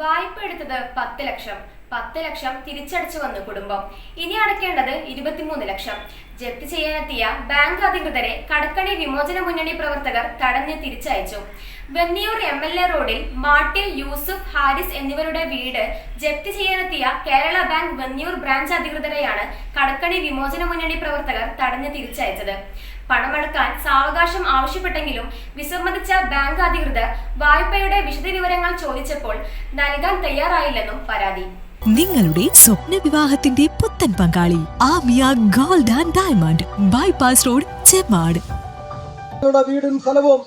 വായ്പ എടുത്തത് പത്ത് ലക്ഷം. പത്ത് ലക്ഷം തിരിച്ചടച്ചു വന്ന കുടുംബം. ഇനി അടയ്ക്കേണ്ടത് ഇരുപത്തിമൂന്ന് ലക്ഷം. ജപ്തി ചെയ്യാനെത്തിയ ബാങ്ക് അധികൃതരെ കടക്കണി വിമോചന മുന്നണി പ്രവർത്തകർ തടഞ്ഞ് തിരിച്ചയച്ചു. വെന്നിയൂർ എം എൽ എ റോഡിൽ മാട്ടിൽ യൂസുഫ് ഹാരിസ് എന്നിവരുടെ വീട് ജപ്തി ചെയ്യാനെത്തിയ കേരള ബാങ്ക് വെന്നിയൂർ ബ്രാഞ്ച് അധികൃതരെയാണ് കടക്കണി വിമോചന മുന്നണി പ്രവർത്തകർ തടഞ്ഞ് തിരിച്ചയച്ചത്. പണമടക്കാൻ സാവകാശം ആവശ്യപ്പെട്ടെങ്കിലും വിസമ്മതിച്ച ബാങ്ക് അധികൃതർ വായ്പയുടെ വിശദവിവരങ്ങൾ ചോദിച്ചപ്പോൾ നൽകാൻ തയ്യാറായില്ലെന്നും പരാതി. നിങ്ങളുടെ സ്വപ്ന വിവാഹത്തിന്റെ പുത്തൻ പങ്കാളി Amiya gold and diamond bypass road Chemmad ഞങ്ങളുടെ വീടും സ്ഥലവും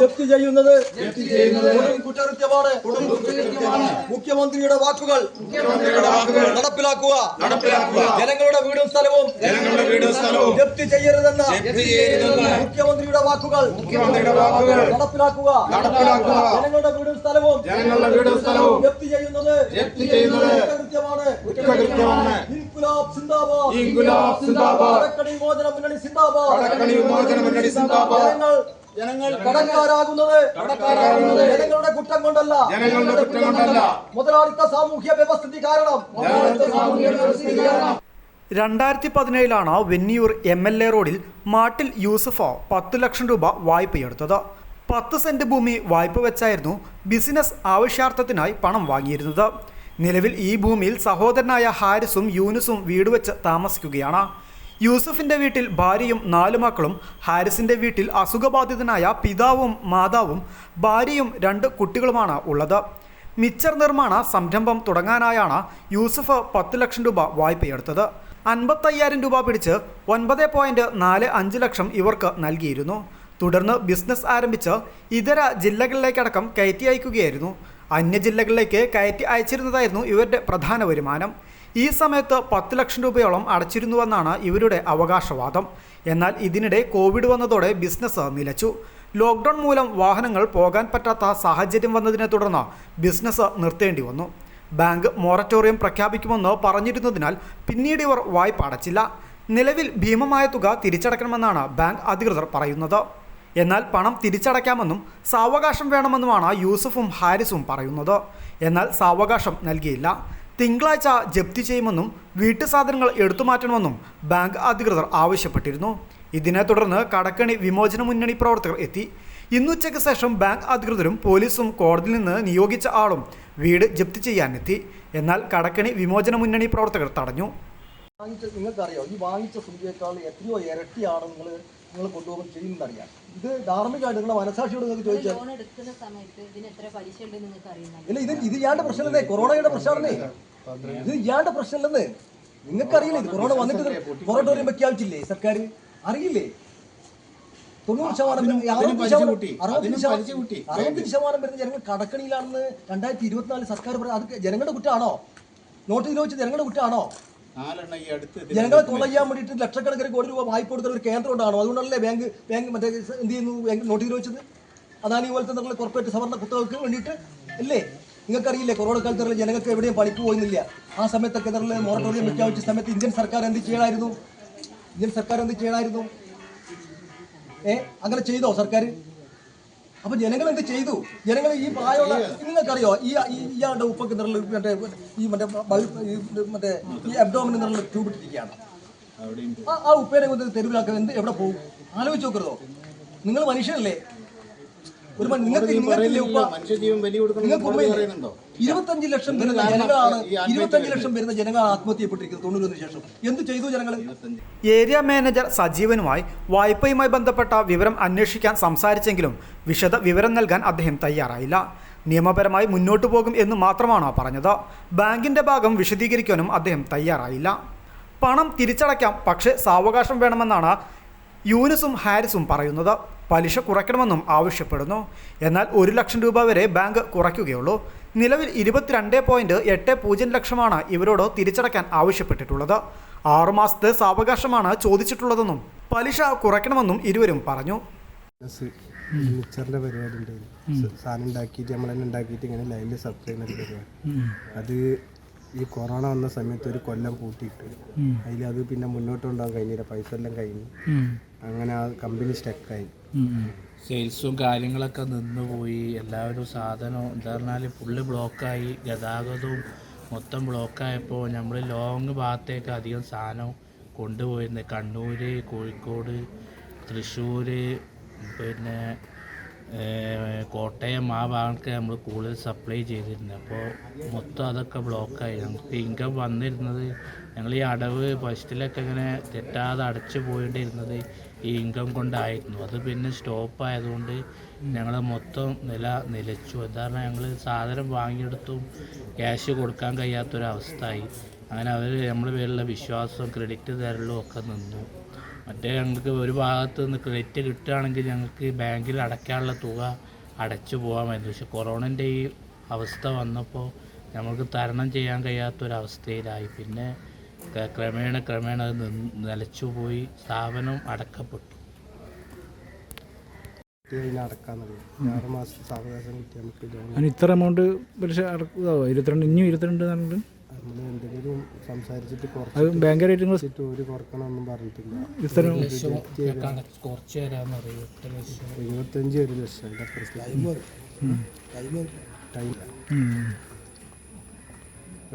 ജപ്തി ചെയ്യുന്നത് കുറ്റകൃത്യമാണ് മുഖ്യമന്ത്രിയുടെ വാക്കുകൾ നടപ്പിലാക്കുക ജനങ്ങളുടെ വീടും സ്ഥലവും ജനങ്ങളുടെ വീടും സ്ഥലവും ജപ്തി ചെയ്യരുതെന്ന മുഖ്യമന്ത്രിയുടെ വാക്കുകൾ മുഖ്യമന്ത്രിയുടെ വാക്കുകൾ നടപ്പിലാക്കുക നടപ്പിലാക്കുക. ജനങ്ങളുടെ വീടും സ്ഥലവും ജനങ്ങളുടെ വീടും സ്ഥലവും ജപ്തി ചെയ്യുന്നത് കൃത്യമാണ് കുറ്റകൃത്യമാണ്. ഇൻകുലാബ് സിന്ദാബാദ്. ഇൻകുലാബ് സിന്ദാബാദ്. മുന്നണി സിന്ദാബാദ്. മുന്നണി സിന്ദാബാദ്. ജനങ്ങൾ ജനങ്ങൾ കടക്കാരാകുന്നത്. കടക്കാരാകുന്നത്. ജനങ്ങളുടെ കുറ്റം കൊണ്ടല്ല. ജനങ്ങളുടെ കുറ്റം കൊണ്ടല്ല. മുതലാളിത്ത സാമൂഹ്യ വ്യവസ്ഥിതി കാരണം. മുതലാളിത്ത സാമൂഹ്യ വ്യവസ്ഥിതി കാരണം. രണ്ടായിരത്തി പതിനേഴിലാണ് വെന്നിയൂർ എം എൽ എ റോഡിൽ മാട്ടിൽ യൂസഫ പത്ത് ലക്ഷം രൂപ വായ്പയെടുത്തത് പത്ത് സെന്റ് ഭൂമി വായ്പ വെച്ചായിരുന്നു ബിസിനസ് ആവശ്യാർത്ഥത്തിനായി പണം വാങ്ങിയിരുന്നത്. നിലവിൽ ഈ ഭൂമിയിൽ സഹോദരനായ ഹാരിസും യൂനുസും വീട് വെച്ച് താമസിക്കുകയാണ്. യൂസഫിന്റെ വീട്ടിൽ ഭാര്യയും നാലു മക്കളും ഹാരിസിന്റെ വീട്ടിൽ അസുഖബാധിതനായ പിതാവും മാതാവും ഭാര്യയും രണ്ട് കുട്ടികളുമാണ് ഉള്ളത്. മിച്ചർ നിർമ്മാണ സംരംഭം തുടങ്ങാനായാണ് യൂസഫ് പത്ത് ലക്ഷം രൂപ വായ്പയെടുത്തത്. അൻപത്തയ്യായിരം രൂപ പിടിച്ച് ഒൻപത് പോയിന്റ് നാല് അഞ്ച് ലക്ഷം ഇവർക്ക് നൽകിയിരുന്നു. തുടർന്ന് ബിസിനസ് ആരംഭിച്ച് ഇതര ജില്ലകളിലേക്കടക്കം കയറ്റി അയക്കുകയായിരുന്നു. അന്യ ജില്ലകളിലേക്ക് കയറ്റി അയച്ചിരുന്നതായിരുന്നു ഇവരുടെ പ്രധാന വരുമാനം. ഈ സമയത്ത് പത്ത് ലക്ഷം രൂപയോളം അടച്ചിരുന്നുവെന്നാണ് ഇവരുടെ അവകാശവാദം. എന്നാൽ ഇതിനിടെ കോവിഡ് വന്നതോടെ ബിസിനസ് നിലച്ചു. ലോക്ക്ഡൗൺ മൂലം വാഹനങ്ങൾ പോകാൻ പറ്റാത്ത സാഹചര്യം വന്നതിനെ തുടർന്ന് ബിസിനസ് നിർത്തേണ്ടി വന്നു. ബാങ്ക് മൊറട്ടോറിയം പ്രഖ്യാപിക്കുമെന്ന് പറഞ്ഞിരുന്നതിനാൽ പിന്നീട് ഇവർ വായ്പ അടച്ചില്ല. നിലവിൽ ഭീമമായ തുക തിരിച്ചടക്കണമെന്നാണ് ബാങ്ക് അധികൃതർ പറയുന്നത്. എന്നാൽ പണം തിരിച്ചടയ്ക്കാമെന്നും സാവകാശം വേണമെന്നുമാണ് യൂസഫും ഹാരിസും പറയുന്നത്. എന്നാൽ സാവകാശം നൽകിയില്ല. തിങ്കളാഴ്ച ജപ്തി ചെയ്യുമെന്നും വീട്ടു സാധനങ്ങൾ എടുത്തുമാറ്റണമെന്നും ബാങ്ക് അധികൃതർ ആവശ്യപ്പെട്ടിരുന്നു. ഇതിനെ തുടർന്ന് കടക്കണി വിമോചന മുന്നണി പ്രവർത്തകർ എത്തി. ഇന്നുച്ചയ്ക്ക് ശേഷം ബാങ്ക് അധികൃതരും പോലീസും കോടതിയിൽ നിന്ന് നിയോഗിച്ച ആളും വീട് ജപ്തി ചെയ്യാനെത്തി. എന്നാൽ കടക്കണി വിമോചന മുന്നണി പ്രവർത്തകർ തടഞ്ഞു. വാങ്ങിച്ച നിങ്ങൾക്കറിയോ? ഈ വാങ്ങിച്ച സംഖ്യയേക്കാൾ എത്രയോ ഇരട്ടിയാണ് നിങ്ങൾ നിങ്ങൾ കൊണ്ടുപോകുമ്പോൾ ചെയ്യുന്നതറിയാം ഇത് ധാർമ്മികമായിട്ട് നിങ്ങളുടെ മനസാക്ഷിയോട് നിങ്ങൾക്ക് ചോദിച്ചാൽ ലോൺ എടുക്കുന്ന സമയത്ത് ഇതിന് എത്ര പലിശ ഉണ്ട് നിങ്ങൾക്ക് അറിയുന്നത് ഇല്ല ഇത് ഇത് ഇയാളുടെ പ്രശ്നമല്ലേ? കൊറോണയുടെ പ്രശ്നമാണെന്നേ. ഇത് ഇയാളുടെ പ്രശ്നമല്ലെന്ന്. നിങ്ങൾക്കറിയില്ലേ ഇത് കൊറോണ വന്നിട്ട് മൊറട്ടോറിയം പ്രഖ്യാപിച്ചില്ലേ സർക്കാർ അറിയില്ലേ? തൊണ്ണൂറ് ശതമാനം അറുപത്തഞ്ച് ശതമാനം- അറുപത്തഞ്ച് വരുന്ന ജനങ്ങൾ കടക്കണിയിലാണെന്ന് രണ്ടായിരത്തി ഇരുപത്തിനാല് സർക്കാർ പറയുന്നത് അത് ജനങ്ങളുടെ കുറ്റമാണോ? നോട്ട് ചോദിച്ച ജനങ്ങളുടെ കുറ്റമാണോ? ജനങ്ങളെ കൊള്ളയ്യാൻ വേണ്ടിയിട്ട് ലക്ഷക്കണക്കിന് കോടി രൂപ വായ്പ കൊടുക്കുന്ന ഒരു കേന്ദ്രം ഉണ്ടാണോ അതുകൊണ്ടല്ലേ ബാങ്ക് ബാങ്ക് മറ്റേ എന്ത് ചെയ്യുന്നു? ബാങ്ക് നോട്ടീസ് വെച്ചത് അതാണ് ഈ പോലത്തെ നിങ്ങൾ കോർപ്പറേറ്റ് സവർണ കുത്തകൾക്ക് വേണ്ടിയിട്ട് അല്ലേ? നിങ്ങൾക്കറിയില്ലേ കൊറോണ കാലത്ത് നിങ്ങൾ ജനങ്ങൾക്ക് എവിടെയും പണിക്ക് പോയിന്നില്ല ആ സമയത്തൊക്കെ മോറട്ടോറിയം മൊറട്ടോറിയം പ്രഖ്യാപിച്ച സമയത്ത് ഇന്ത്യൻ സർക്കാർ എന്ത് ചെയ്യണമായിരുന്നു ഇന്ത്യൻ സർക്കാർ എന്ത് ചെയ്യണമായിരുന്നു ഏ അങ്ങനെ ചെയ്തോ സർക്കാർ അപ്പൊ ജനങ്ങൾ എന്ത് ചെയ്തു? ജനങ്ങൾ ഈ പ്രായമുള്ള നിങ്ങൾക്കറിയോ? ഈ ഇയാളുടെ ഉപ്പൊക്കെ നിറൽ മറ്റേ ഈ മറ്റേ ബൾബ് ഈ മറ്റേ ഈ അബ്ഡോമിന് നിറൽ ട്യൂബ് ഇട്ടിരിക്കുകയാണ്. ആ ഉപ്പേനെ കൊണ്ട് തെരുവിലാക്കാൻ എന്ത് എവിടെ പോകും? ആലോചിച്ച് നോക്കരുതോ? നിങ്ങൾ മനുഷ്യനല്ലേ? ഒരു നിങ്ങൾക്ക് നിങ്ങൾക്കില്ലേ ഉപ്പ നിങ്ങൾക്ക് ഉമ്മയില്ലേ? ഇരുപത്തഞ്ച് ലക്ഷം വരുന്ന ജനങ്ങളാണ് ഇരുപത്തഞ്ച് ലക്ഷം വരുന്ന ജനങ്ങൾ ആത്മഹത്യപ്പെട്ടിരിക്കുന്നത്. തൊണ്ണൂറ് തൊണ്ണൂറിന് ശേഷം. എന്ത് ചെയ്തു ജനങ്ങൾ ഏരിയ മാനേജർ സജീവനുമായി വായ്പയുമായി ബന്ധപ്പെട്ട വിവരം അന്വേഷിക്കാൻ സംസാരിച്ചെങ്കിലും വിശദ വിവരം നൽകാൻ അദ്ദേഹം തയ്യാറായില്ല. നിയമപരമായി മുന്നോട്ടു പോകും എന്ന് മാത്രമാണ് പറഞ്ഞത്. ബാങ്കിന്റെ ഭാഗം വിശദീകരിക്കാനും അദ്ദേഹം തയ്യാറായില്ല. പണം തിരിച്ചടയ്ക്കാം പക്ഷേ സാവകാശം വേണമെന്നാണ് യൂനിസും ഹാരിസും പറയുന്നത്. പലിശ കുറയ്ക്കണമെന്നും ആവശ്യപ്പെടുന്നു. എന്നാൽ ഒരു ലക്ഷം രൂപ വരെ ബാങ്ക് കുറയ്ക്കുകയുള്ളൂ. നിലവിൽ ഇരുപത്തിരണ്ട് പോയിന്റ് എട്ട് പൂജ്യം ലക്ഷമാണ് ഇവരോട് തിരിച്ചടയ്ക്കാൻ ആവശ്യപ്പെട്ടിട്ടുള്ളത്. ആറുമാസത്തെ സാവകാശമാണ് ചോദിച്ചിട്ടുള്ളതെന്നും പലിശ കുറയ്ക്കണമെന്നും ഇരുവരും പറഞ്ഞു. മിക്സറിന്റെ പരിപാടി ഉണ്ടായിരുന്നു സാധനം ഉണ്ടാക്കിയിട്ട് നമ്മൾ തന്നെ ഉണ്ടാക്കിയിട്ട് ഇങ്ങനെ ലൈനിൽ സപ്ലൈ ചെയ്യുന്ന പരിപാടി. അത് ഈ കൊറോണ വന്ന സമയത്ത് ഒരു കൊല്ലം പൂട്ടിയിട്ട്. അതിൽ അത് പിന്നെ മുന്നോട്ട് കൊണ്ടുപോകാൻ കഴിഞ്ഞില്ല. പൈസ എല്ലാം കഴിഞ്ഞു. അങ്ങനെ ആ കമ്പനി സ്റ്റക്കായി സെയിൽസും കാര്യങ്ങളൊക്കെ നിന്നുപോയി. എല്ലാവരും സാധനവും എന്താ പറഞ്ഞാൽ ഫുള്ള് ബ്ലോക്കായി ഗതാഗതവും മൊത്തം ബ്ലോക്കായപ്പോൾ നമ്മൾ ലോങ് ഭാഗത്തേക്ക് അധികം സാധനം കൊണ്ടുപോയിരുന്നത് കണ്ണൂർ കോഴിക്കോട് തൃശ്ശൂർ പിന്നെ കോട്ടയം ആ ഭാഗത്ത് നമ്മൾ കൂടുതൽ സപ്ലൈ ചെയ്തിരുന്നത് അപ്പോൾ മൊത്തം അതൊക്കെ ബ്ലോക്കായി നമുക്ക് ഇൻകം വന്നിരുന്നത് ഞങ്ങൾ ഈ അടവ് ഫസ്റ്റിലൊക്കെ ഇങ്ങനെ തെറ്റാതെ അടച്ചു പോയിട്ടിരുന്നത് ഈ ഇൻകം കൊണ്ടായിരുന്നു. അത് പിന്നെ സ്റ്റോപ്പ് ആയതുകൊണ്ട് ഞങ്ങൾ മൊത്തം നില നിലച്ചു. പറഞ്ഞാൽ ഞങ്ങൾ സാധനം വാങ്ങിയെടുത്തും ക്യാഷ് കൊടുക്കാൻ കഴിയാത്തൊരവസ്ഥയായി. അങ്ങനെ അവർ നമ്മുടെ പേരിലുള്ള വിശ്വാസവും ക്രെഡിറ്റ് തരലും ഒക്കെ നിന്നു. മറ്റേ ഞങ്ങൾക്ക് ഒരു ഭാഗത്ത് നിന്ന് ക്രെഡിറ്റ് കിട്ടുകയാണെങ്കിൽ ഞങ്ങൾക്ക് ബാങ്കിൽ അടയ്ക്കാനുള്ള തുക അടച്ചു പോകാമായിരുന്നു പക്ഷെ കൊറോണന്റെ ഈ അവസ്ഥ വന്നപ്പോൾ നമുക്ക് തരണം ചെയ്യാൻ കഴിയാത്തൊരവസ്ഥയിലായി. പിന്നെ ക്രമേണ ക്രമേണ അത് നിലച്ചുപോയി നിലച്ചു പോയി സ്ഥാപനം അടക്കപ്പെട്ടു ഇത്ര എമൗണ്ട് പലിശ അടക്കുക ഇരുപത്തിരണ്ട് ഇനിയും ഇരുപത്തിരണ്ട് എന്തെങ്കിലും സംസാരിച്ചിട്ട് അത് ബാങ്ക് ഒരു കുറക്കണമെന്നും പറഞ്ഞിട്ടില്ല. ഇത്ര ലക്ഷം കുറച്ച് തരാമെന്ന് പറയും. എട്ട് ലക്ഷം. എഴുപത്തഞ്ച് ഒരു ലക്ഷം. അതിന്റെ ടൈം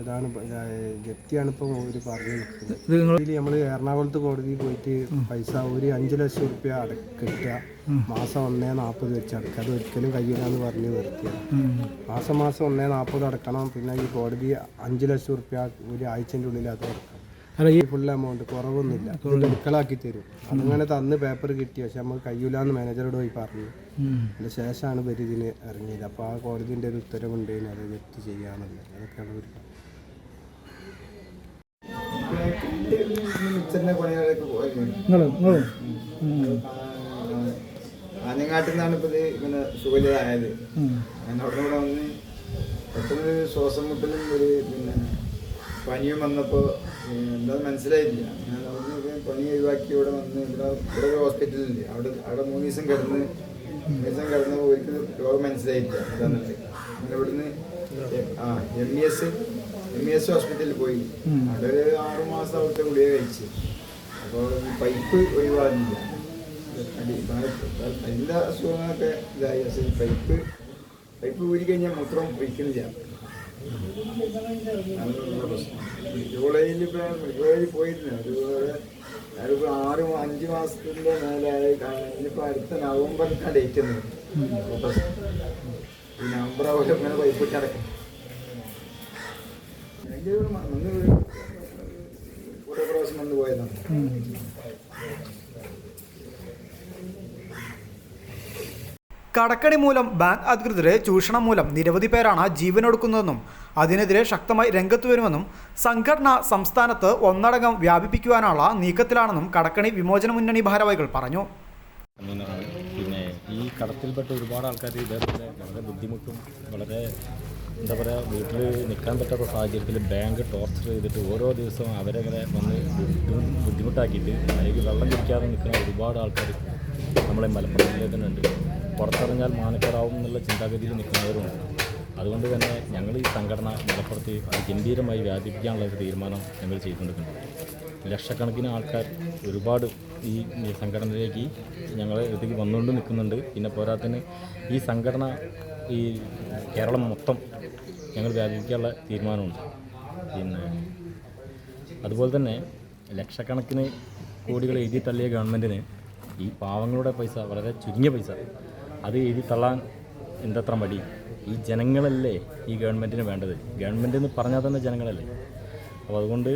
ഇതാണ് ഇതാ, ജപ്തിയാണ് ഇപ്പം ഒരു പറഞ്ഞു നിൽക്കുന്നത് ഇതിൽ നമ്മൾ എറണാകുളത്ത് കോടതിയിൽ പോയിട്ട് പൈസ ഒരു അഞ്ച് ലക്ഷം റുപ്യ അടക്കിട്ട മാസം ഒന്നേ നാൽപ്പത് വെച്ച് അടക്കുക. അത് ഒരിക്കലും കഴിയില്ലാന്ന് പറഞ്ഞ് നിർത്തിയ. മാസം മാസം ഒന്നേ നാൽപ്പത് അടക്കണം. പിന്നെ ഈ കോടതി അഞ്ച് ലക്ഷം റുപ്യ ഒരു ആഴ്ചന്റെ ഉള്ളിൽ അത് അടക്കണം അല്ല ഈ ഫുൾ എമൗണ്ട് കുറവൊന്നുമില്ല. അടുക്കളാക്കി തരും. അങ്ങനെ തന്ന് പേപ്പർ കിട്ടി. പക്ഷെ നമ്മൾ കഴിയൂലെന്ന് മാനേജറോട് പോയി പറഞ്ഞു. അതിന് ശേഷമാണ് ഇവർ ഇതിന് ഇറങ്ങിയത്. അപ്പോൾ ആ കോടതിന്റെ ഒരു ഉത്തരവുണ്ടെങ്കിൽ അത് ജപ്തി ചെയ്യാമെന്നില്ല അതൊക്കെയാണ് ഒരു നിങ്ങൾ നിങ്ങൾ ആഞ്ഞങ്ങാട്ടിൽ നിന്നാണ് ഇപ്പൊ ഇത് ഇങ്ങനെ സുഖലിതായത് ഞാൻ അവിടെ ഇവിടെ വന്ന് പെട്ടെന്ന് ശ്വാസം മുട്ടലും ഒരു പിന്നെ പനിയും വന്നപ്പോൾ എന്താ മനസ്സിലായില്ല. ഞാൻ അവിടുന്ന് പനി ഒഴിവാക്കി ഇവിടെ വന്ന് ഇവിടെ ഇവിടെ ഒരു ഹോസ്പിറ്റലുണ്ട് അവിടെ അവിടെ മൂന്ന് ദിവസം കിടന്ന് മൂന്ന് ദിവസം കിടന്നപ്പോൾ ഒരിക്കലും രോഗം മനസ്സിലായില്ല. എന്താണെന്നുള്ളത് അങ്ങനെ ഇവിടുന്ന് ആ M B S M E S ഹോസ്പിറ്റലിൽ പോയി. അവിടെ ഒരു ആറുമാസം അവിടുത്തെ ഗുളിക കഴിച്ച്. അപ്പോൾ പൈപ്പ് ഒഴിവാകുന്നില്ല എല്ലാ അസുഖങ്ങളൊക്കെ ഇതായി. പക്ഷേ പൈപ്പ് പൈപ്പ് ഊരി കഴിഞ്ഞാൽ മൂത്രം ഒഴിക്കുന്നില്ല ജൂലൈയിൽ പോയിരുന്നു. അതുപോലെ ആറ് അഞ്ച് മാസത്തിന്റെ മേലായി ഇനിയിപ്പോൾ അടുത്ത നവംബറിനാണ് ഡേറ്റ് ഈ നവംബർ ആവുമ്പോൾ ഇങ്ങനെ പൈപ്പ് ഇട്ട് പോയതാണ് കടക്കണി മൂലം ബാങ്ക് അധികൃതരെ ചൂഷണം മൂലം നിരവധി പേരാണ് ജീവനൊടുക്കുന്നതെന്നും അതിനെതിരെ ശക്തമായി രംഗത്ത് വരുമെന്നും സംഘടന സംസ്ഥാനത്ത് ഒന്നടങ്കം വ്യാപിപ്പിക്കുവാനുള്ള നീക്കത്തിലാണെന്നും കടക്കണി വിമോചന മുന്നണി ഭാരവാഹികൾ പറഞ്ഞു. പിന്നെ ഈ കടത്തിൽപ്പെട്ട ഒരുപാട് ആൾക്കാർ ഇതേപോലെ വളരെ ബുദ്ധിമുട്ടും വളരെ എന്താ പറയുക വീട്ടിൽ നിൽക്കാൻ പറ്റാത്ത സാഹചര്യത്തിൽ ബാങ്ക് ടോർച്ചർ ചെയ്തിട്ട് ഓരോ ദിവസവും അവരെ ഇങ്ങനെ വന്ന് ബുദ്ധിമുട്ടാക്കിയിട്ട് അതിലേക്ക് വെള്ളം കുടിക്കാതെ നിൽക്കുന്ന ഒരുപാട് ആൾക്കാർ നമ്മളെ മലപ്പുറം ജില്ലയിൽ തന്നെ ഉണ്ട്. പുറത്തിറങ്ങിയാൽ മാനക്കേടാവും എന്നുള്ള ചിന്താഗതിയിൽ നിൽക്കുന്നവരുമുണ്ട് അതുകൊണ്ട് തന്നെ ഞങ്ങൾ ഈ സംഘടന മലപ്പുറത്ത് ഗംഭീരമായി വ്യാപിപ്പിക്കാനുള്ള ഒരു തീരുമാനം ഞങ്ങൾ ചെയ്തുകൊണ്ടിരിക്കുന്നുണ്ട്. ലക്ഷക്കണക്കിന് ആൾക്കാർ ഒരുപാട് ഈ സംഘടനയിലേക്ക് ഞങ്ങൾ ഇടയ്ക്ക് വന്നുകൊണ്ട് നിൽക്കുന്നുണ്ട്. പിന്നെ പോരാത്തതിന് ഈ സംഘടന ഈ കേരളം മൊത്തം ഞങ്ങൾ വ്യാപിക്കാനുള്ള തീരുമാനമുണ്ട്. പിന്നെ അതുപോലെ തന്നെ ലക്ഷക്കണക്കിന് കോടികൾ എഴുതി തള്ളിയ ഗവൺമെന്റിന് ഈ പാവങ്ങളുടെ പൈസ വളരെ ചുരുങ്ങിയ പൈസ അത് എഴുതി തള്ളാൻ എന്തത്ര മടി ഈ ജനങ്ങളല്ലേ ഈ ഗവൺമെന്റിന് വേണ്ടത്? ഗവൺമെന്റ് എന്ന് പറഞ്ഞാൽ തന്നെ ജനങ്ങളല്ലേ? അപ്പോൾ അതുകൊണ്ട്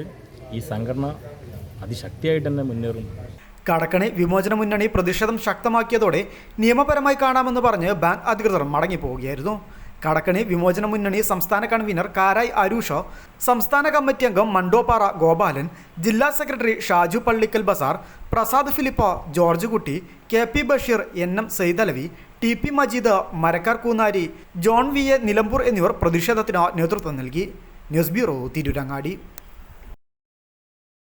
ഈ സംഘടന അതിശക്തിയായിട്ട് തന്നെ മുന്നേറും. കടക്കണി വിമോചന മുന്നണി പ്രതിഷേധം ശക്തമാക്കിയതോടെ നിയമപരമായി കാണാമെന്ന് പറഞ്ഞ് ബാങ്ക് അധികൃതർ മടങ്ങിപ്പോവുകയായിരുന്നു. കടക്കണി വിമോചന മുന്നണി സംസ്ഥാന കൺവീനർ കാരായ് അരൂഷോ സംസ്ഥാന കമ്മിറ്റി അംഗം മണ്ടോപാറ ഗോപാലൻ ജില്ലാ secretary Shaju Pallikkal Bazar Prasad Philip George Kutty K P Basheer N M Saithalavi T P Majeed Marakkar Koonnari John V A Nilambur എന്നിവർ പ്രതിഷേധത്തിന് നേതൃത്വം നൽകി. News bureau Tirurangadi.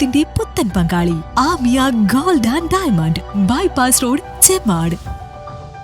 വിവാഹത്തിന്റെ പുത്തൻ പങ്കാളി Amiya gold and diamond bypass road Chemmad.